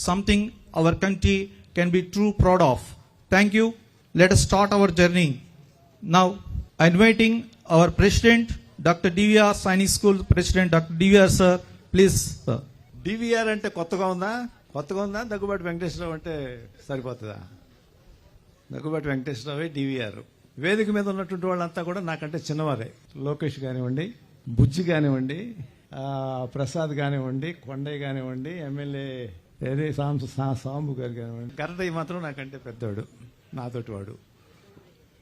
Something our country can be true proud of thank you let start our journey now I inviting our president doctor DVR Sainik school president doctor DVR sir please DVR అంటే కొత్తగా ఉందా కొత్తగా ఉందా దగ్గుబాటి వెంకటేశ్వరరావు అంటే సరిపోతుందా Daggubati వెంకటేశ్వరరావే DVR వేదిక మీద ఉన్నటువంటి వాళ్ళంతా కూడా నాకంటే చిన్నవారే లోకేష్ కానివ్వండి బుజ్జి కానివ్వండి ప్రసాద్ కానివ్వండి కొండయ్య కానివ్వండి ఎమ్మెల్యే ఏది సాంబు సాంబు గారు కానివ్వండి. కరటయ్య మాత్రం నాకంటే పెద్దవాడు నాతోటి వాడు.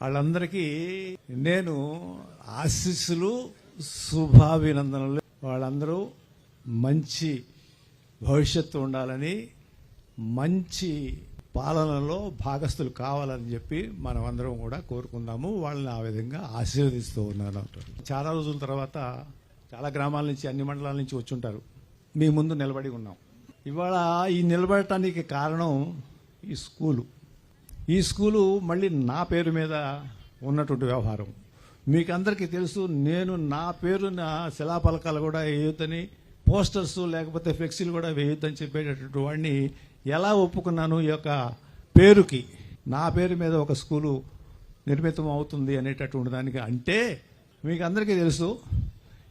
వాళ్ళందరికీ నేను ఆశీస్సులు శుభాభినందనలు. వాళ్ళందరూ మంచి భవిష్యత్తు ఉండాలని మంచి పాలనలో భాగస్థులు కావాలని చెప్పి మనం అందరం కూడా కోరుకుందాము. వాళ్ళని ఆ విధంగా ఆశీర్వదిస్తూ ఉన్నాను చాలా రోజుల తర్వాత చాలా గ్రామాల నుంచి అన్ని మండలాల నుంచి వచ్చి ఉంటారు. మీ ముందు నిలబడి ఉన్నాం. ఇవాళ ఈ నిలబడటానికి కారణం ఈ స్కూలు. ఈ స్కూలు మళ్ళీ నా పేరు మీద ఉన్నటువంటి వ్యవహారం. మీకు అందరికీ తెలుసు నేను నా పేరు నా శిలాపలకాలు కూడా వేయొద్దని పోస్టర్స్ లేకపోతే ఫ్లెక్సీలు కూడా వేయొద్దని చెప్పేటటువంటి వాడిని ఎలా ఒప్పుకున్నాను ఈ యొక్క పేరుకి? నా పేరు మీద ఒక స్కూలు నిర్మితం అవుతుంది అనేటటువంటి దానికి. అంటే మీకు అందరికీ తెలుసు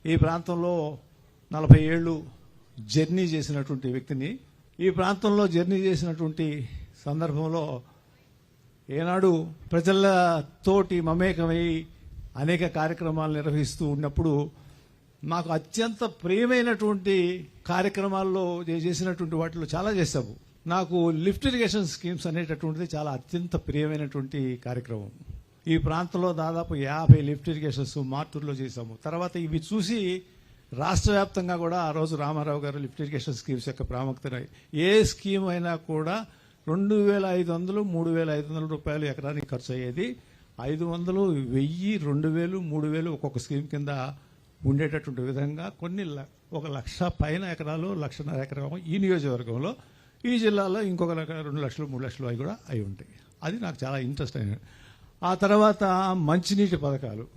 ఈ ప్రాంతంలో నలభై ఏళ్ళు జర్నీ చేసినటువంటి వ్యక్తిని ఈ ప్రాంతంలో జర్నీ చేసినటువంటి సందర్భంలో ఏనాడు ప్రజలతోటి మమేకమై అనేక కార్యక్రమాలు నిర్వహిస్తూ ఉన్నప్పుడు నాకు అత్యంత ప్రియమైనటువంటి కార్యక్రమాల్లో చేసినటువంటి వాటిలో చాలా చేశాము. నాకు లిఫ్ట్ ఇరిగేషన్ స్కీమ్స్ అనేటటువంటిది చాలా అత్యంత ప్రియమైనటువంటి కార్యక్రమం. ఈ ప్రాంతంలో దాదాపు యాభై లిఫ్ట్ ఇరిగేషన్స్ మార్టూర్లో చేశాము. తర్వాత ఇవి చూసి రాష్ట్ర వ్యాప్తంగా కూడా ఆ రోజు రామారావు గారు లిఫ్ట్ ఇరిగేషన్ స్కీమ్స్ యొక్క ప్రాముఖ్యత. ఏ స్కీమ్ అయినా కూడా రెండు వేల ఐదు వందలు మూడు వేల ఐదు వందల రూపాయలు ఎకరానికి ఖర్చు అయ్యేది. ఐదు వందలు వెయ్యి రెండు వేలు మూడు వేలు ఒక్కొక్క స్కీమ్ కింద ఉండేటటువంటి విధంగా కొన్ని ఒక లక్ష పైన ఎకరాలు లక్షన్నర ఎకరం ఈ నియోజకవర్గంలో. ఈ జిల్లాలో ఇంకొక రెండు లక్షలు మూడు లక్షలు అవి కూడా అయి ఉంటాయి. అది నాకు చాలా ఇంట్రెస్ట్ అయిన ఆ తర్వాత మంచినీటి పథకాలు.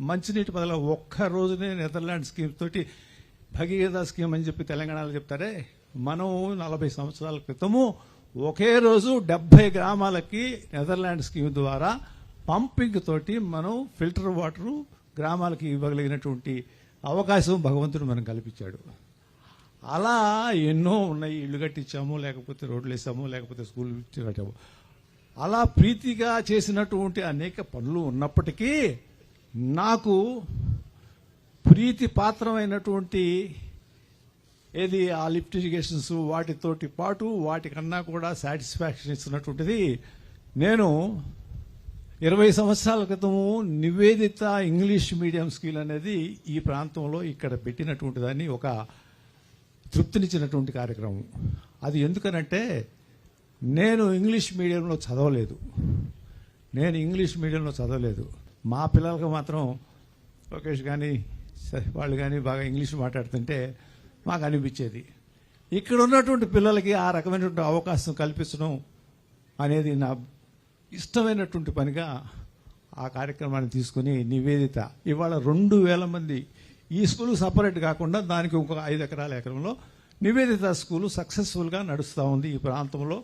మంచినీటి పథకాలు ఒక్క రోజునే నెదర్లాండ్ స్కీమ్ తోటి భగీరథ స్కీమ్ అని చెప్పి తెలంగాణలో చెప్తారే? మనం నలభై సంవత్సరాల క్రితము ఒకే రోజు డెబ్బై గ్రామాలకి నెదర్లాండ్ స్కీమ్ ద్వారా పంపింగ్ తోటి మనం ఫిల్టర్ వాటరు గ్రామాలకి ఇవ్వగలిగినటువంటి అవకాశం భగవంతుడు మనం కల్పించాడు. అలా ఎన్నో ఉన్నాయి. ఇల్లు కట్టించాము లేకపోతే రోడ్లు వేసాము లేకపోతే స్కూల్ కట్టాము. అలా ప్రీతిగా చేసినటువంటి అనేక పనులు ఉన్నప్పటికీ నాకు ప్రీతి పాత్రమైనటువంటి ఏది ఆ లిఫ్ట్ ఇరిగేషన్స్ వాటితోటి పాటు వాటికన్నా కూడా సాటిస్ఫాక్షన్ ఇస్తున్నటువంటిది నేను ఇరవై సంవత్సరాల క్రితము నివేదిత ఇంగ్లీష్ మీడియం స్కూల్ అనేది ఈ ప్రాంతంలో ఇక్కడ పెట్టినటువంటి దాన్ని ఒక తృప్తినిచ్చినటువంటి కార్యక్రమం. అది ఎందుకనంటే నేను ఇంగ్లీష్ మీడియంలో చదవలేదు. నేను ఇంగ్లీష్ మీడియంలో చదవలేదు. మా పిల్లలకు మాత్రం లోకేష్ కానీ వాళ్ళు కానీ బాగా ఇంగ్లీష్ మాట్లాడుతుంటే మాకు అనిపించేది. ఇక్కడ ఉన్నటువంటి పిల్లలకి ఆ రకమైనటువంటి అవకాశం కల్పించడం అనేది నా ఇష్టమైనటువంటి పనిగా ఆ కార్యక్రమాన్ని తీసుకుని నివేదిత. ఇవాళ రెండు వేల మంది ఈ స్కూల్ సపరేట్ కాకుండా దానికి ఇంకొక ఐదు ఎకరాల ఎకరంలో నివేదిత స్కూల్ సక్సెస్ఫుల్గా నడుస్తూ ఉంది ఈ ప్రాంతంలో.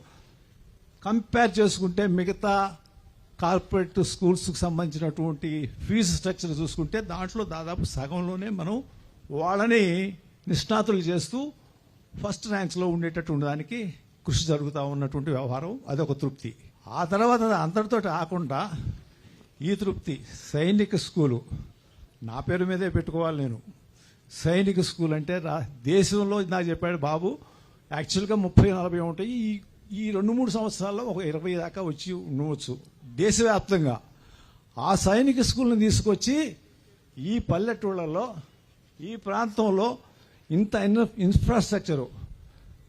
కంపేర్ చేసుకుంటే మిగతా కార్పొరేట్ స్కూల్స్కి సంబంధించినటువంటి ఫీజు స్ట్రక్చర్ చూసుకుంటే దాంట్లో దాదాపు సగంలోనే మనం వాళ్ళని నిష్ణాతులు చేస్తూ ఫస్ట్ ర్యాంక్స్లో ఉండేటటువంటి దానికి కృషి జరుగుతూ ఉన్నటువంటి వ్యవహారం అదొక తృప్తి. ఆ తర్వాత అందరితో కాకుండా ఈ తృప్తి. సైనిక స్కూలు. నా పేరు మీదే పెట్టుకోవాలి నేను. సైనిక స్కూల్ అంటే రా దేశంలో నాకు చెప్పాడు బాబు యాక్చువల్గా ముప్పై నలభై ఉంటాయి. ఈ ఈ రెండు మూడు సంవత్సరాల్లో ఒక ఇరవై దాకా వచ్చి ఉండవచ్చు. దేశవ్యాప్తంగా. ఆ సైనిక స్కూల్ని తీసుకొచ్చి ఈ పల్లెటూళ్ళలో ఈ ప్రాంతంలో ఇంత ఇన్- ఇన్ఫ్రాస్ట్రక్చరు.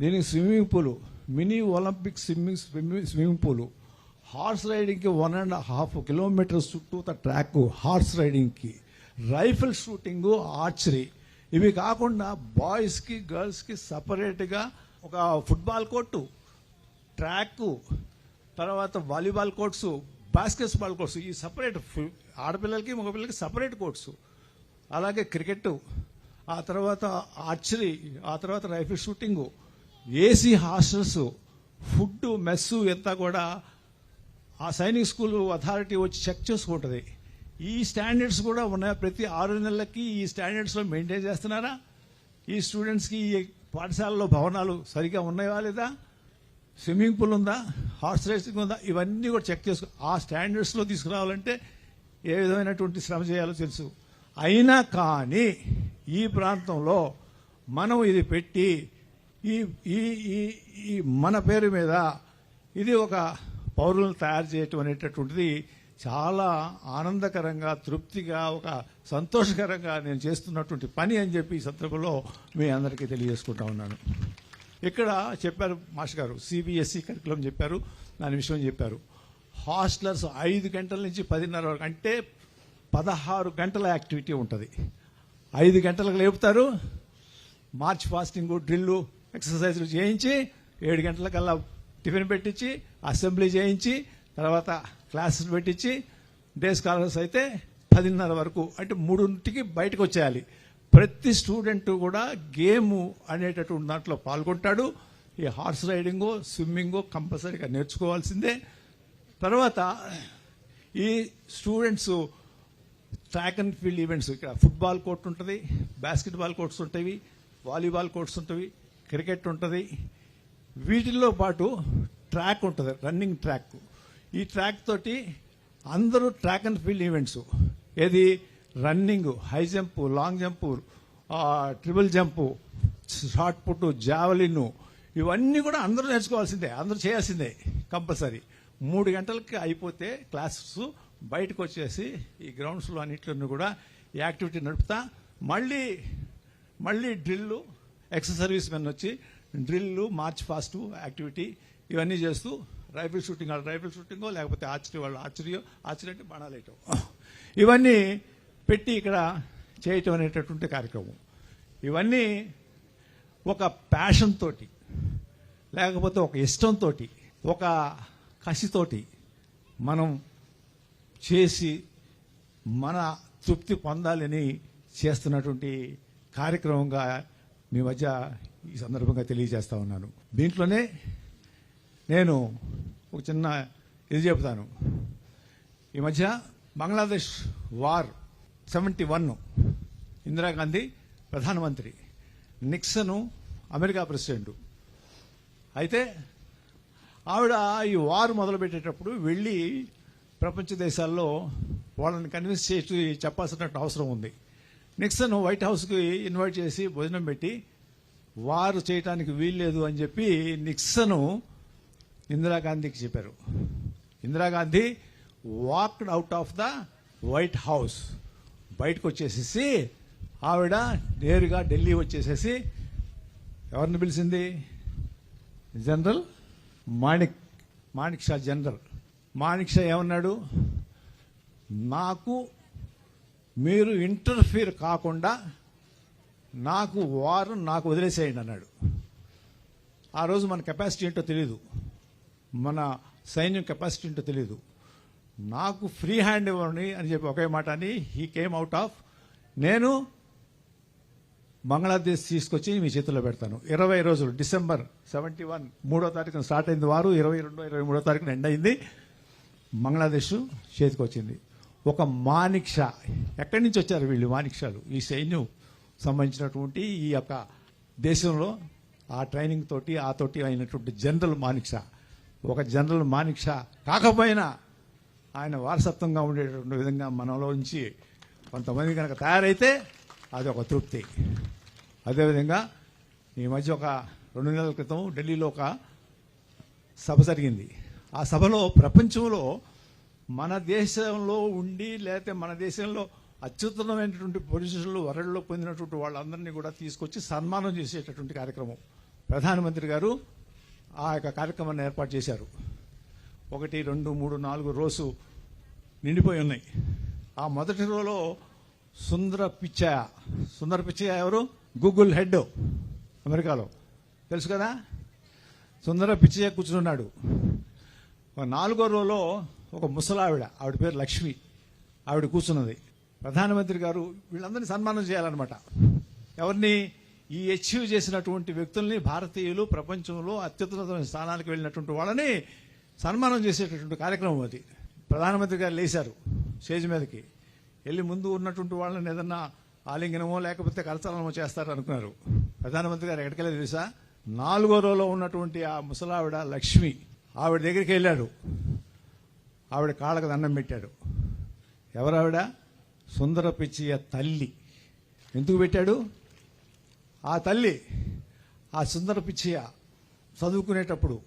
దీనికి స్విమ్మింగ్ పూలు mini Olympic swimming swimming swimming పూలు. హార్స్ రైడింగ్కి వన్ అండ్ హాఫ్ కిలోమీటర్స్ చుట్టూ track horse రైడింగ్కి. Rifle shooting archery. ఇవి కాకుండా బాయ్స్కి గర్ల్స్కి సపరేట్గా ఒక ఫుట్బాల్ కోర్టు. ట్రాక్ తర్వాత volleyball courts basketball courts ఈ సపరేట్ ఆడపిల్లలకి మగపిల్లలకి సపరేట్ కోర్ట్స్. అలాగే క్రికెట్ ఆ తర్వాత ఆర్చరీ ఆ తర్వాత rifle shooting AC hostels food mess ఎంత కూడా ఆ సైనిక్ స్కూల్ అథారిటీ వచ్చి చెక్ చేసుకుంటుంది. ఈ స్టాండర్డ్స్ కూడా ఉన్నాయి? ప్రతి ఆరు నెలలకి ఈ స్టాండర్డ్స్లో మెయింటైన్ చేస్తున్నారా? ఈ స్టూడెంట్స్కి ఈ పాఠశాలలో భవనాలు సరిగా ఉన్నాయా లేదా? స్విమ్మింగ్ పూల్ ఉందా? హార్స్ రేసింగ్ ఉందా? ఇవన్నీ కూడా చెక్ చేసుకో. ఆ స్టాండర్డ్స్లో తీసుకురావాలంటే ఏ విధమైనటువంటి శ్రమ చేయాలో తెలుసు. అయినా కానీ ఈ ప్రాంతంలో మనం ఇది పెట్టి ఈ ఈ ఈ ఈ మన పేరు మీద ఇది ఒక పౌరులను తయారు చేయటం అనేటటువంటిది చాలా ఆనందకరంగా తృప్తిగా ఒక సంతోషకరంగా నేను చేస్తున్నటువంటి పని అని చెప్పి ఈ సందర్భంలో మీ అందరికీ తెలియజేసుకుంటా ఉన్నాను. ఇక్కడ చెప్పారు మాస్టర్ గారు సిబిఎస్ఈ కరికులం చెప్పారు దాని విషయం చెప్పారు. హాస్టలర్స్ ఐదు గంటల నుంచి పదిన్నర వరకు అంటే పదహారు గంటల యాక్టివిటీ ఉంటుంది. ఐదు గంటలకు లేపుతారు మార్చ్ ఫాస్టింగ్ డ్రిల్లు ఎక్సర్సైజ్లు చేయించి ఏడు గంటలకల్లా టిఫిన్ పెట్టించి అసెంబ్లీ చేయించి తర్వాత క్లాసెస్ పెట్టించి డే స్కాలర్స్ అయితే పదిన్నర వరకు అంటే మూడుంటికి బయటకు వచ్చేయాలి. ప్రతి స్టూడెంట్ కూడా గేమ్ అనేటటువంటి దాంట్లో పాల్గొంటాడు. ఈ హార్స్ రైడింగో స్విమ్మింగో కంపల్సరీగా నేర్చుకోవాల్సిందే. తర్వాత ఈ students track and field events ఇక్కడ ఫుట్బాల్ కోర్ట్ ఉంటుంది బాస్కెట్బాల్ కోర్ట్స్ ఉంటాయి వాలీబాల్ కోర్ట్స్ ఉంటాయి క్రికెట్ ఉంటుంది. వీటిల్లో పాటు ట్రాక్ ఉంటుంది రన్నింగ్ ట్రాక్. ఈ ట్రాక్ తోటి అందరూ ట్రాక్ అండ్ ఫీల్డ్ ఈవెంట్స్. ఏది running high jump long jump triple jump shot put javelin ఇవన్నీ కూడా అందరూ నేర్చుకోవాల్సిందే అందరూ చేయాల్సిందే కంపల్సరీ. మూడు గంటలకి అయిపోతే క్లాసెస్ బయటకు వచ్చేసి ఈ గ్రౌండ్స్లో అన్నింటిలోనూ కూడా ఈ యాక్టివిటీ నడుపుతా. మళ్ళీ మళ్ళీ డ్రిల్లు ఎక్స్ సర్వీస్ మెన్ వచ్చి డ్రిల్లు మార్చ్ ఫాస్ట్ యాక్టివిటీ ఇవన్నీ చేస్తూ రైఫిల్ షూటింగ్ వాళ్ళు రైఫిల్ షూటింగో లేకపోతే ఆర్చరీ వాళ్ళు ఆర్చరీయో ఆర్చరీ అంటే బాణాలేయటం ఇవన్నీ పెట్టి ఇక్కడ చేయటం అనేటటువంటి కార్యక్రమం. ఇవన్నీ ఒక ప్యాషన్ తోటి లేకపోతే ఒక ఇష్టంతో ఒక కసితోటి మనం చేసి మన తృప్తి పొందాలని చేస్తున్నటువంటి కార్యక్రమంగా మీ మధ్య ఈ సందర్భంగా తెలియజేస్తా ఉన్నాను. దీంట్లోనే నేను ఒక చిన్న ఇది చెబుతాను. ఈ మధ్య Bangladesh war seventy one. Indira Gandhi ప్రధానమంత్రి. Nixon America president. అయితే ఆవిడ ఈ వార్ మొదలుపెట్టేటప్పుడు వెళ్ళి ప్రపంచ దేశాల్లో వాళ్ళని కన్విన్స్ చేసి చెప్పాల్సిన అవసరం ఉంది. నిక్సన్ వైట్ హౌస్కి ఇన్వైట్ చేసి భోజనం పెట్టి వారు చేయటానికి వీల్లేదు అని చెప్పి నిక్సను ఇందిరాగాంధీకి చెప్పారు. Indira Gandhi walked out of the White House. బయటకు వచ్చేసేసి ఆవిడ నేరుగా ఢిల్లీ వచ్చేసేసి ఎవరిని పిలిచింది? General Manik Manik Shah general. Manik Shah ఏమన్నాడు? నాకు మీరు ఇంటర్ఫీర్ కాకుండా నాకు వారు నాకు వదిలేసేయండి అన్నాడు. ఆ రోజు మన కెపాసిటీ ఏంటో తెలియదు మన సైన్యం కెపాసిటీ ఏంటో తెలియదు నాకు ఫ్రీ హ్యాండ్ ఇవ్వండి అని చెప్పి ఒకే మాట అని హీ కేమ్ అవుట్ ఆఫ్ నేను బంగ్లాదేశ్ తీసుకొచ్చి మీ చేతుల్లో పెడతాను. ఇరవై రోజులు డిసెంబర్ సెవెంటీ వన్ మూడో తారీఖున స్టార్ట్ అయింది వారు ఇరవై రెండో ఇరవై మూడో తారీఖున ఎండ్ అయింది. బంగ్లాదేశ్ చేతికి వచ్చింది. ఒక మానిక్ష ఎక్కడి నుంచి వచ్చారు వీళ్ళు మానిక్షాలు? ఈ సైన్యం సంబంధించినటువంటి ఈ యొక్క దేశంలో ఆ ట్రైనింగ్ తోటి ఆ తోటి అయినటువంటి జనరల్ మానిక్ష. ఒక జనరల్ మానిక్ష కాకపోయినా ఆయన వారసత్వంగా ఉండేటువంటి విధంగా మనలో నుంచి కొంతమంది కనుక తయారైతే అది ఒక తృప్తి. అదేవిధంగా ఈ మధ్య ఒక రెండు నెలల క్రితం ఢిల్లీలో ఒక సభ జరిగింది. ఆ సభలో ప్రపంచంలో మన దేశంలో ఉండి లేకపోతే మన దేశంలో అత్యుత్తమైనటువంటి పొజిషన్లు వరల్డ్లో పొందినటువంటి వాళ్ళందరినీ కూడా తీసుకొచ్చి సన్మానం చేసేటటువంటి కార్యక్రమం. ప్రధానమంత్రి గారు ఆ యొక్క కార్యక్రమాన్ని ఏర్పాటు చేశారు. ఒకటి రెండు మూడు నాలుగు రోజు నిండిపోయి ఉన్నాయి. ఆ మొదటి రోజులో సుందర పిచ్చయ్య. సుందర పిచ్చయ్య ఎవరు? గూగుల్ హెడ్ అమెరికాలో. తెలుసు కదా? సుందర పిచ్చయ్య కూర్చున్నాడు ఒక నాలుగో రోజులో ఒక ముసలావిడ ఆవిడ పేరు లక్ష్మి. ఆవిడ కూర్చున్నది. ప్రధానమంత్రి గారు వీళ్ళందరినీ సన్మానం చేయాలన్నమాట. ఎవరిని? ఈ అచీవ్ చేసినటువంటి వ్యక్తుల్ని భారతీయులు ప్రపంచంలో అత్యున్నతమైన స్థానాలకు వెళ్ళినటువంటి వాళ్ళని సన్మానం చేసేటటువంటి కార్యక్రమం అది. ప్రధానమంత్రి గారు లేచారు స్టేజ్ మీదకి. వెళ్ళి ముందు ఉన్నటువంటి వాళ్ళని ఏదన్నా ఆలింగనమో లేకపోతే కరచాలనమో చేస్తారు అనుకున్నారు. ప్రధానమంత్రి గారు ఎక్కడికెళ్ళి తెలుసా? నాలుగో రోలో ఉన్నటువంటి ఆ ముసలావిడ లక్ష్మి ఆవిడ దగ్గరికి వెళ్ళాడు. ఆవిడ కాళ్ళకు దండం పెట్టాడు. ఎవరావిడ? సుందర పిచ్చియ తల్లి. ఎందుకు పెట్టాడు? ఆ తల్లి ఆ సుందర పిచ్చియ చదువుకునేటప్పుడు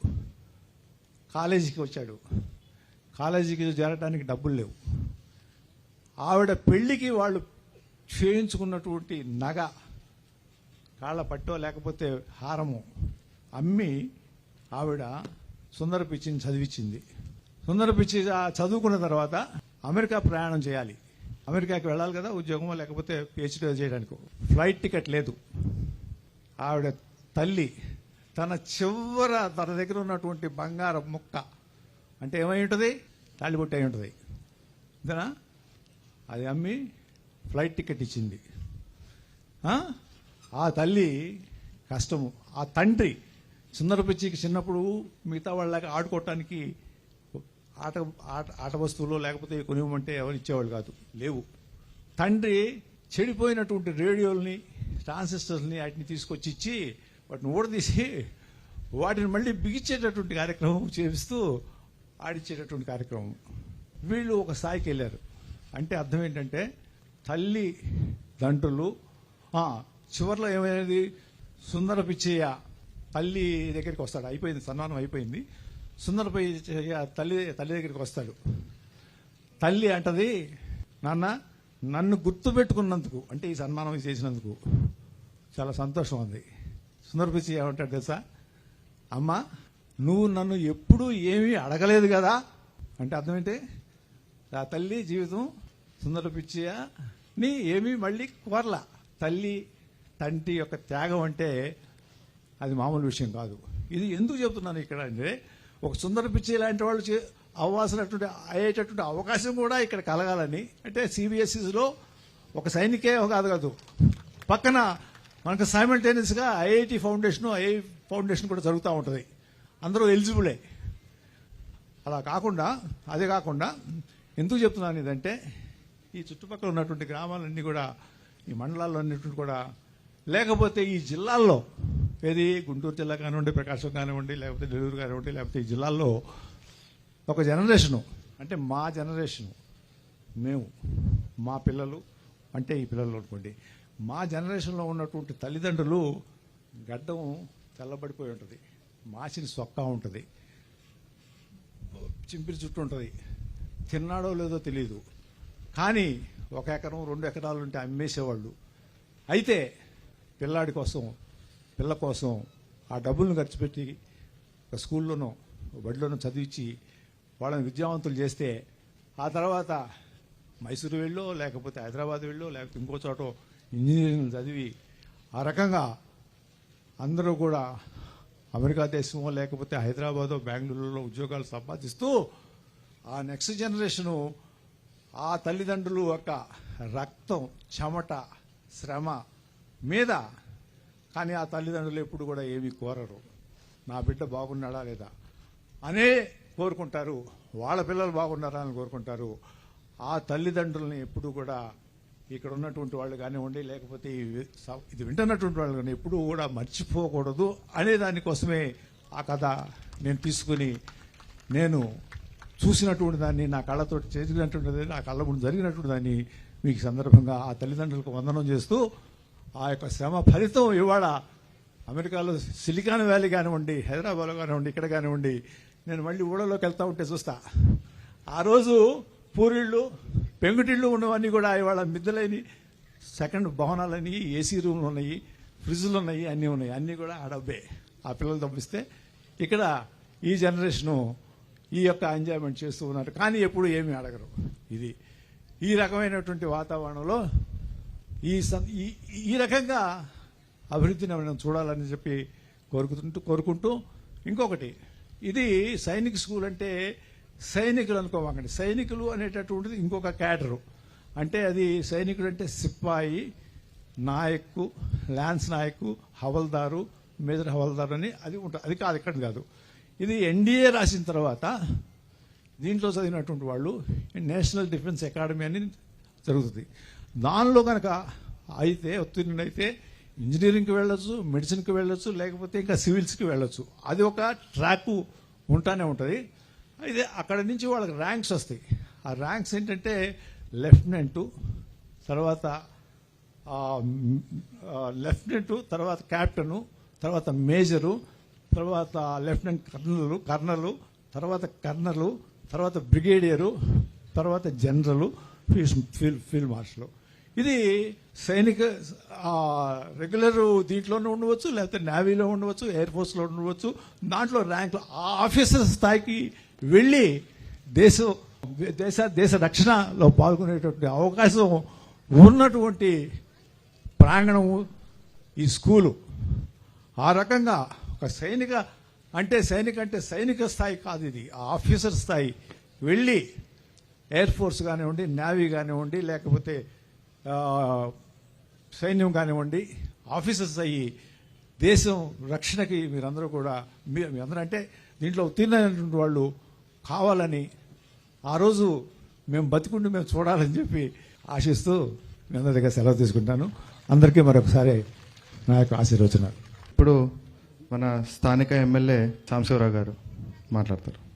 కాలేజీకి వచ్చాడు. కాలేజీకి చేరడానికి డబ్బులు లేవు. ఆవిడ పెళ్ళికి వాళ్ళు చేయించుకున్నటువంటి నగ కాళ్ళ పట్టో లేకపోతే హారము అమ్మి ఆవిడ సుందర పిచ్చిని చదివించింది. సుందర పిచ్చి చదువుకున్న తర్వాత అమెరికా ప్రయాణం చేయాలి. అమెరికాకి వెళ్ళాలి కదా ఉద్యోగమో లేకపోతే పిహెచ్డీ చేయడానికి. ఫ్లైట్ టికెట్ లేదు. ఆవిడ తల్లి తన చివర తన దగ్గర ఉన్నటువంటి బంగారం ముక్క. అంటే ఏమై ఉంటుంది? తాళిబొట్టి అయి ఉంటుంది. అంతేనా అది అమ్మి ఫ్లైట్ టికెట్ ఇచ్చింది. ఆ? తల్లి కష్టము. ఆ తండ్రి చిన్నర పిచ్చికి చిన్నప్పుడు మిగతా వాళ్ళకి ఆడుకోవటానికి ఆట ఆట ఆట వస్తువులు లేకపోతే కొనివ్వమంటే ఎవరు ఇచ్చేవాళ్ళు కాదు. లేవు. తండ్రి చెడిపోయినటువంటి రేడియోల్ని ట్రాన్సిస్టర్స్ని వాటిని తీసుకొచ్చి ఇచ్చి వాటిని ఊడదీసి వాటిని మళ్ళీ బిగించేటటువంటి కార్యక్రమం చేపిస్తూ ఆడిచ్చేటటువంటి కార్యక్రమం. వీళ్ళు ఒక స్థాయికి వెళ్ళారు. అంటే అర్థం ఏంటంటే తల్లి దంటులు చివరిలో చివర్లో ఏమైనది సుందర పిచ్చయ్య తల్లి దగ్గరికి వస్తాడు. అయిపోయింది సన్మానం అయిపోయింది. సుందర పిచ్చయ్య తల్లి తల్లి దగ్గరికి వస్తాడు. తల్లి అంటది నాన్న నన్ను గుర్తుపెట్టుకున్నందుకు అంటే ఈ సన్మానం చేసినందుకు చాలా సంతోషం ఉంది. సుందర పిచ్చి ఏమంటాడు తెలుసా? అమ్మా నువ్వు నన్ను ఎప్పుడూ ఏమీ అడగలేదు కదా? అంటే అర్థం ఏంటి? ఆ తల్లి జీవితం సుందర పిచ్చియ నీ ఏమీ మళ్ళీ కోరల. తల్లి తంటి యొక్క త్యాగం అంటే అది మామూలు విషయం కాదు. ఇది ఎందుకు చెబుతున్నాను ఇక్కడ అంటే ఒక సుందర పిచ్చి లాంటి వాళ్ళు చే- అవ్వాల్సినటువంటి అయ్యేటటువంటి అవకాశం కూడా ఇక్కడ కలగాలని. అంటే సిబిఎస్ఈలో ఒక సైనికే కాదు కాదు. పక్కన మనకు సైమల్టేనియస్గా IIT foundation I I foundation కూడా జరుగుతూ ఉంటుంది. అందరూ ఎలిజిబులే. అలా కాకుండా అదే కాకుండా ఎందుకు చెప్తున్నాను ఇదంటే ఈ చుట్టుపక్కల ఉన్నటువంటి గ్రామాలన్నీ కూడా ఈ మండలాల్లో అన్నిటి కూడా లేకపోతే ఈ జిల్లాల్లో ఏది గుంటూరు జిల్లా కానివ్వండి ప్రకాశం కానివ్వండి లేకపోతే నెల్లూరు కానివ్వండి లేకపోతే ఈ జిల్లాల్లో ఒక జనరేషను అంటే మా జనరేషను మేము మా పిల్లలు అంటే ఈ పిల్లలు అనుకోండి మా జనరేషన్లో ఉన్నటువంటి తల్లిదండ్రులు గడ్డం తెల్లబడిపోయి ఉంటుంది. మాసిని సొక్కా ఉంటుంది. చింపిరి చుట్టూ ఉంటుంది. తిన్నాడో లేదో తెలియదు కానీ ఒక ఎకరం రెండు ఎకరాలు ఉంటే అమ్మేసేవాళ్ళు. అయితే పిల్లాడి కోసం పిల్ల కోసం ఆ డబ్బులను ఖర్చు పెట్టి ఒక స్కూల్లోనో బడిలోనో చదివించి వాళ్ళని విద్యావంతులు చేస్తే ఆ తర్వాత మైసూరు వెళ్ళో లేకపోతే హైదరాబాద్ వెళ్ళో లేకపోతే ఇంకో చోటో ఇంజనీరింగ్ చదివి ఆ రకంగా అందరూ కూడా అమెరికా దేశమో లేకపోతే హైదరాబాదో బెంగళూరులో ఉద్యోగాలు సంపాదిస్తూ ఆ నెక్స్ట్ జనరేషను ఆ తల్లిదండ్రులు యొక్క రక్తం చెమట శ్రమ మీద కానీ ఆ తల్లిదండ్రులు ఎప్పుడు కూడా ఏమీ కోరరు. నా బిడ్డ బాగున్నాడా లేదా అనే కోరుకుంటారు. వాళ్ళ పిల్లలు బాగున్నారా అని కోరుకుంటారు. ఆ తల్లిదండ్రులని ఎప్పుడు కూడా ఇక్కడ ఉన్నటువంటి వాళ్ళు కానివ్వండి లేకపోతే స- ఇది వింటున్నటువంటి వాళ్ళు కానీ ఎప్పుడూ కూడా మర్చిపోకూడదు అనే దానికోసమే ఆ కథ నేను తీసుకుని నేను చూసినటువంటి దాన్ని నా కళ్ళతో చేసినటువంటి నా కళ్ళ ముందు జరిగినటువంటి దాన్ని మీకు సందర్భంగా ఆ తల్లిదండ్రులకు వందనం చేస్తూ ఆ యొక్క శ్రమ ఫలితం ఇవాళ అమెరికాలో సిలికాన్ వ్యాలీ కానివ్వండి హైదరాబాద్లో కానివ్వండి ఇక్కడ కానివ్వండి నేను మళ్ళీ ఊళ్ళలోకి వెళ్తూ ఉంటే చూస్తా. ఆ రోజు పూరిళ్ళు పెంకుటిళ్ళు ఉన్నవన్నీ కూడా ఇవాళ మిద్దలైన సెకండ్ భవనాలని ఏసీ రూమ్లు ఉన్నాయి ఫ్రిడ్జ్లు ఉన్నాయి అన్నీ ఉన్నాయి. అన్నీ కూడా ఆ డబ్బే ఆ పిల్లలు తప్పిస్తే ఇక్కడ ఈ జనరేషను ఈ యొక్క ఎంజాయ్మెంట్ చేస్తూ ఉన్నారు. కానీ ఎప్పుడు ఏమీ అడగరు. ఇది ఈ రకమైనటువంటి వాతావరణంలో ఈ సం- ఈ ఈ రకంగా అభివృద్ధిని మనం చూడాలని చెప్పి కోరుకుంటూ కోరుకుంటూ ఇంకొకటి. ఇది సైనిక స్కూల్ అంటే సైనికులు అనుకోమాకండి సైనికులు అనేటటువంటిది ఇంకొక క్యాడరు. అంటే అది సైనికుడు అంటే సిప్పాయి నాయక్ ల్యాన్స్ నాయక్ హవల్దారు మేజర్ హవల్దారు అని అది ఉంటుంది అది కాదు ఇక్కడ కాదు. ఇది ఎన్డీఏ రాసిన తర్వాత దీంట్లో చదివినటువంటి వాళ్ళు నేషనల్ డిఫెన్స్ అకాడమీ అని జరుగుతుంది. దానిలో కనుక అయితే ఉత్తీర్ణుడైతే ఇంజనీరింగ్కి వెళ్ళొచ్చు మెడిసిన్కి వెళ్ళొచ్చు లేకపోతే ఇంకా సివిల్స్కి వెళ్ళొచ్చు. అది ఒక ట్రాక్ ఉంటానే ఉంటుంది. అయితే అక్కడ నుంచి వాళ్ళకి ర్యాంక్స్ వస్తాయి. ఆ ర్యాంక్స్ ఏంటంటే లెఫ్టినెంట్ తర్వాత లెఫ్టినెంట్ తర్వాత క్యాప్టెను తర్వాత మేజరు తర్వాత లెఫ్టినెంట్ కర్నలు కర్నలు తర్వాత కర్నలు తర్వాత బ్రిగేడియరు తర్వాత జనరల్ ఫీల్డ్ ఫీల్డ్ మార్షల్. ఇది సైనిక రెగ్యులర్ దీంట్లోనే ఉండవచ్చు లేకపోతే నేవీలో ఉండవచ్చు ఎయిర్ ఫోర్స్లో ఉండవచ్చు దాంట్లో ర్యాంకులు ఆఫీసర్ స్థాయికి వెళ్ళి దేశం దేశ దేశ రక్షణలో పాల్గొనేటువంటి అవకాశం ఉన్నటువంటి ప్రాంగణము ఈ స్కూలు. ఆ రకంగా ఒక సైనిక అంటే సైనిక అంటే సైనిక స్థాయి కాదు ఇది. ఆ ఆఫీసర్ స్థాయి. వెళ్ళి ఎయిర్ ఫోర్స్ కానివ్వండి నేవీ కానివ్వండి లేకపోతే సైన్యం కానివ్వండి ఆఫీసర్స్ అయ్యి దేశం రక్షణకి మీరందరూ కూడా మీ అందరూ అంటే దీంట్లో ఉత్తీర్ణమైనటువంటి వాళ్ళు కావాలని ఆ రోజు మేము బతికుండి మేము చూడాలని చెప్పి ఆశిస్తూ మీ అందరి దగ్గర సెలవు తీసుకుంటాను. అందరికీ మరొకసారి నా యొక్క ఆశీర్వచనాలు. ఇప్పుడు మన స్థానిక ఎమ్మెల్యే సాంశివరావు గారు మాట్లాడతారు.